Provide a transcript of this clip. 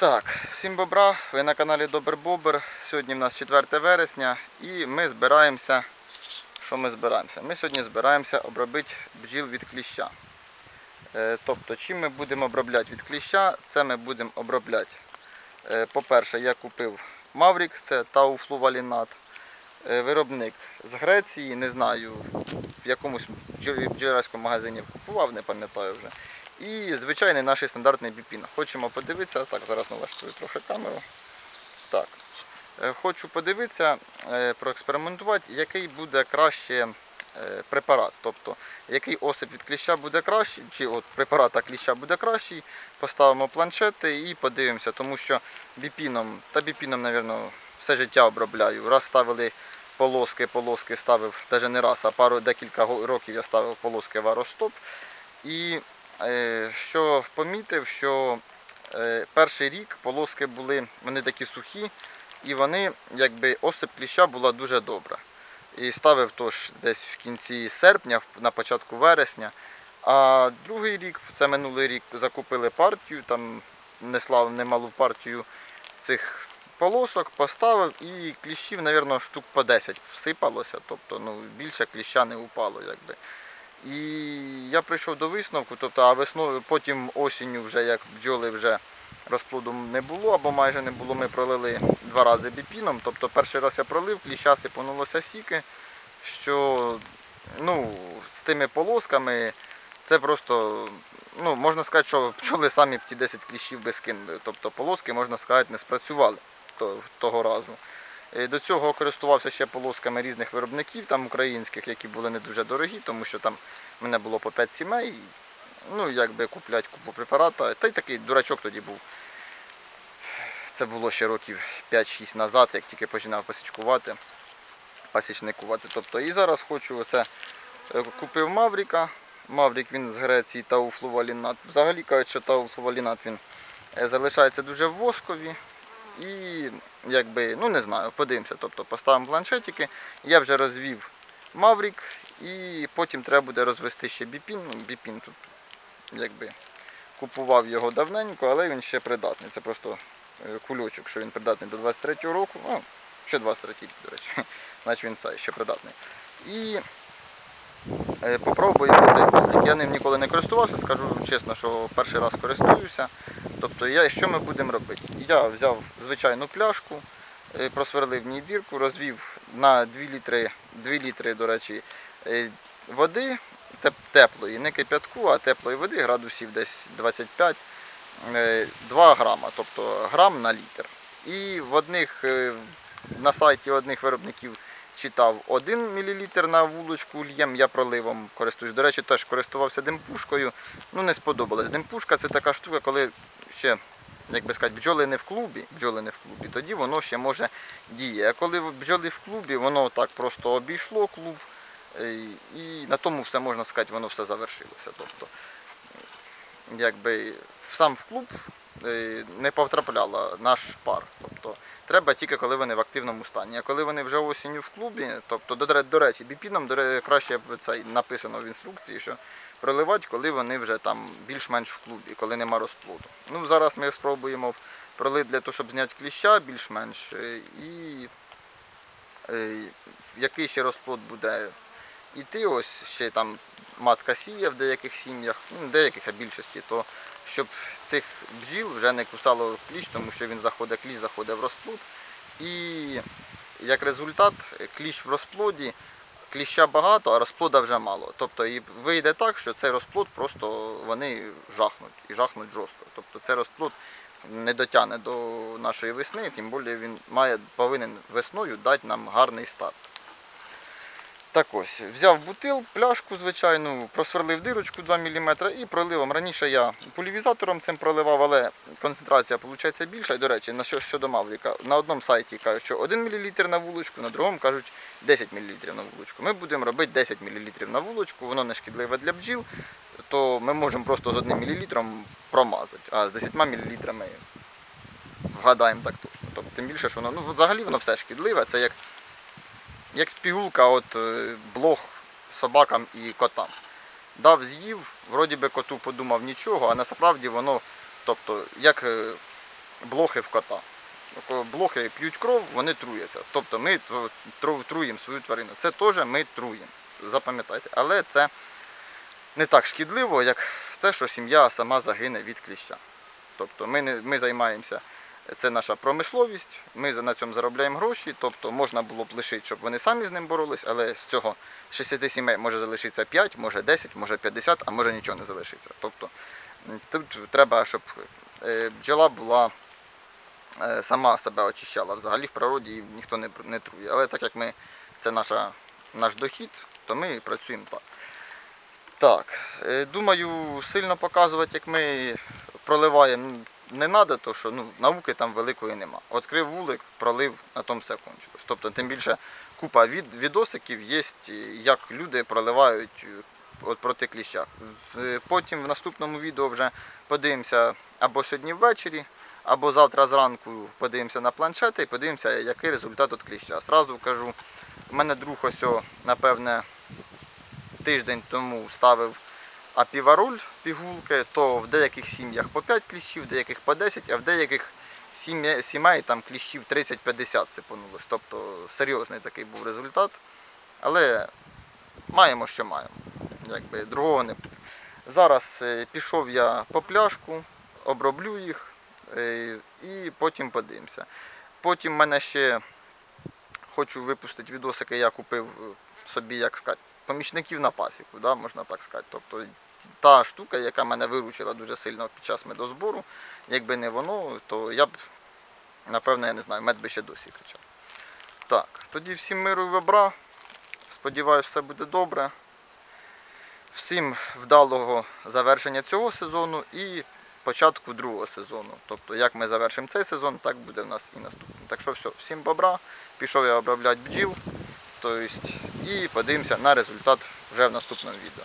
Так, всім бобра, ви на каналі Добр Бобр. Сьогодні в нас 4 вересня і ми збираємося. Що ми збираємося? Ми сьогодні збираємося обробити бджіл від кліща. Е, Тобто, чим ми будемо обробляти від кліща, це ми будемо обробляти. Е, По-перше, я купив Маврік, це тауфлувалінат. Е, Виробник з Греції, не знаю, в якомусь бджолярському магазині купував, не пам'ятаю вже. І звичайний наш стандартний біпін. Хочемо подивитися, так, зараз налаштую трохи камеру. Так. Е, Хочу подивитися, е, проекспериментувати, який буде краще е, препарат. Тобто, який осип від кліща буде кращий, чи от препарата кліща буде кращий. Поставимо планшети і подивимося, тому що біпіном, та біпіном, мабуть, все життя обробляю. Раз ставили полоски, полоски ставив, навіть не раз, а пару декілька років я ставив полоски варостоп. І що помітив, що е, перший рік полоски були вони такі сухі, і вони, якби осип кліща була дуже добра. І ставив тож десь в кінці серпня, на початку вересня. А другий рік, це минулий рік, закупили партію, там неслав немалу партію цих полосок, поставив і кліщів, мабуть, штук по 10 всипалося, тобто ну, більше кліща не упало. Якби. І я прийшов до висновку, тобто, а весною, потім осінню, вже як бджоли вже розплоду не було або майже не було, ми пролили два рази біпіном. Тобто перший раз я пролив, кліща сипонулося сіки, що ну, з тими полосками це просто, ну, можна сказати, що пчоли самі ті 10 кліщів би скинули. Тобто полоски, можна сказати, не спрацювали того разу. Е, До цього користувався ще полосками різних виробників там українських, які були не дуже дорогі, тому що там в мене було по 5 сімей. Ну, якби куплять купу препарата. Та й такий дурачок тоді був. Це було ще років 5-6 назад, як тільки починав пасічкувати, пасічникувати. Тобто і зараз хочу оце е, купив Мавріка. Маврік він з Греції тауфлувалінат. Взагалі кажуть, що тауфлувалінат він е, залишається дуже в воскові. І якби, ну не знаю, подивимося. Тобто поставимо планшетики. Я вже розвів Маврік і потім треба буде розвести ще біпін. Ну, біпін тут якби купував його давненько, але він ще придатний. Це просто е, кульочок, що він придатний до 23-го року. Ну, ще 23-й, до речі, значить він цей ще придатний. І е, попробую цей маврик. Я ним ніколи не користувався, скажу чесно, що перший раз користуюся. Тобто я, що ми будемо робити? Я взяв звичайну пляшку, е, просверлив в ній дірку, розвів на 2 літри, 2 літри, до речі, е, води теплої, не кип'ятку, а теплої води, градусів десь 25, е, 2 грама, тобто грам на літр. І в одних, е, на сайті одних виробників читав 1 мл на вулочку л'єм, я проливом користуюсь. До речі, теж користувався димпушкою. Ну не сподобалось. Димпушка це така штука, коли ще, як би сказати, бджоли не в клубі, бджоли не в клубі, тоді воно ще може діє. А коли бджоли в клубі, воно так просто обійшло клуб. е, І на тому все можна сказати, воно все завершилося. Тобто, якби сам в клуб е, не потрапляла наш пар. Тобто треба тільки коли вони в активному стані. А коли вони вже осінню в клубі, тобто до, речі, біпіном краще написано в інструкції, що проливати, коли вони вже там більш-менш в клубі, коли нема розплоду. Ну зараз ми спробуємо пролити для того, щоб зняти кліща більш-менш. е, І е, який ще розплод буде іти, ось ще там матка сіє в деяких сім'ях, ну, деяких, а більшості, то щоб цих бджіл вже не кусало кліщ, тому що він заходить, кліщ заходить в розплод. І як результат, кліщ в розплоді, кліща багато, а розплода вже мало. Тобто і вийде так, що цей розплод просто вони жахнуть і жахнуть жорстко. Тобто цей розплод не дотягне до нашої весни, тим більше він має, повинен весною дати нам гарний старт. Так ось, взяв бутил, пляшку звичайну, просверлив дирочку 2 мм і проливом. Раніше я пульвізатором цим проливав, але концентрація виходить більша. І, до речі, на що щодо Мавріка, на одному сайті кажуть, що 1 мл на вуличку, на другому кажуть 10 мл на вуличку. Ми будемо робити 10 мл на вуличку, воно не шкідливе для бджіл, то ми можемо просто з 1 мл промазати, а з 10 мл вгадаємо так точно. Тобто, тим більше, що воно ну, взагалі воно все шкідливе, це як як пігулка от е, блох собакам і котам. Дав з'їв, вроді би коту подумав нічого, а насправді воно, тобто, як е, блохи в кота. Блохи п'ють кров, вони труяться. Тобто ми тр- труїмо свою тварину. Це теж ми труїмо. Запам'ятайте. Але це не так шкідливо, як те, що сім'я сама загине від кліща. Тобто ми, не, ми займаємося, це наша промисловість, ми на цьому заробляємо гроші, тобто можна було б лишити, щоб вони самі з ним боролись, але з цього 60 сімей може залишитися 5, може 10, може 50, а може нічого не залишиться. Тобто тут треба, щоб е, бджола була е, сама себе очищала. Взагалі в природі її ніхто не, не трує. Але так як ми, це наша, наш дохід, то ми працюємо так. Так, е, думаю, сильно показувати, як ми проливаємо, не треба, то що ну, науки там великої нема. Відкрив вулик, пролив, на тому все кончилось. Тобто, тим більше купа від, відосиків є, як люди проливають е, от проти кліща. Е, Потім в наступному відео вже подивимося або сьогодні ввечері, або завтра зранку подивимося на планшети і подивимося, який результат від кліща. Сразу кажу, у мене друг ось, напевне, тиждень тому ставив апівароль пігулки, то в деяких сім'ях по 5 кліщів, в деяких по 10, а в деяких сімей там кліщів 30-50 сипонулось. Тобто серйозний такий був результат. Але маємо, що маємо. Якби другого не. Зараз е, пішов я по пляшку, оброблю їх е, і потім подивимося. Потім в мене ще хочу випустити відосики, я купив е, собі, як сказати, помічників на пасіку, да, можна так сказати. Тобто та штука, яка мене виручила дуже сильно під час медозбору, якби не воно, то я б, напевно, я не знаю, мед би ще досі кричав. Так, тоді всім миру і добра. Сподіваюсь, все буде добре. Всім вдалого завершення цього сезону і початку другого сезону. Тобто, як ми завершимо цей сезон, так буде в нас і наступний. Так що все, всім бобра. Пішов я обробляти бджіл. Тобто, і подивимося на результат вже в наступному відео.